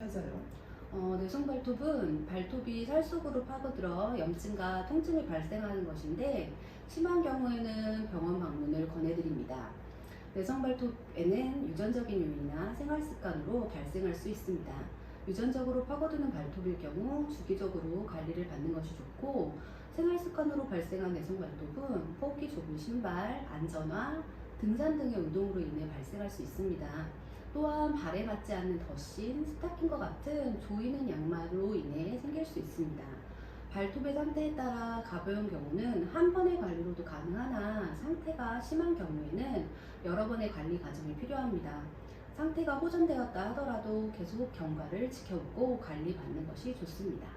맞아요. 어, 내성 발톱은 발톱이 살 속으로 파고들어 염증과 통증이 발생하는 것인데 심한 경우에는 병원 방문을 권해드립니다. 내성 발톱에는 유전적인 요인이나 생활 습관으로 발생할 수 있습니다. 유전적으로 파고드는 발톱일 경우 주기적으로 관리를 받는 것이 좋고 생활 습관으로 발생한 내성 발톱은 폭이 좁은 신발, 안전화, 등산 등의 운동으로 인해 발생할 수 있습니다. 또한 발에 맞지 않는 덧신, 스타킹과 같은 조이는 양말로 인해 생길 수 있습니다. 발톱의 상태에 따라 가벼운 경우는 한 번의 관리로도 가능하나 상태가 심한 경우에는 여러 번의 관리 과정이 필요합니다. 상태가 호전되었다 하더라도 계속 경과를 지켜보고 관리받는 것이 좋습니다.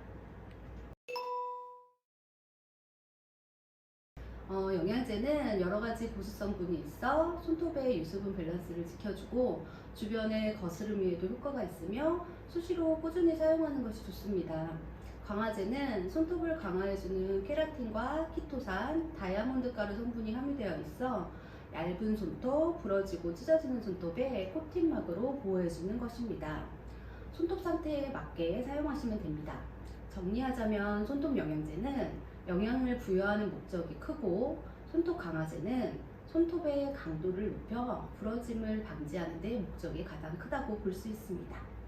어, 영양제는 여러 가지 보수 성분이 있어 손톱의 유수분 밸런스를 지켜주고 주변의 거스름에도 효과가 있으며 수시로 꾸준히 사용하는 것이 좋습니다. 강화제는 손톱을 강화해주는 케라틴과 키토산, 다이아몬드 가루 성분이 함유되어 있어 얇은 손톱, 부러지고 찢어지는 손톱에 코팅막으로 보호해주는 것입니다. 손톱 상태에 맞게 사용하시면 됩니다. 정리하자면 손톱 영양제는 영양을 부여하는 목적이 크고 손톱 강화제는 손톱의 강도를 높여 부러짐을 방지하는 데 목적이 가장 크다고 볼 수 있습니다.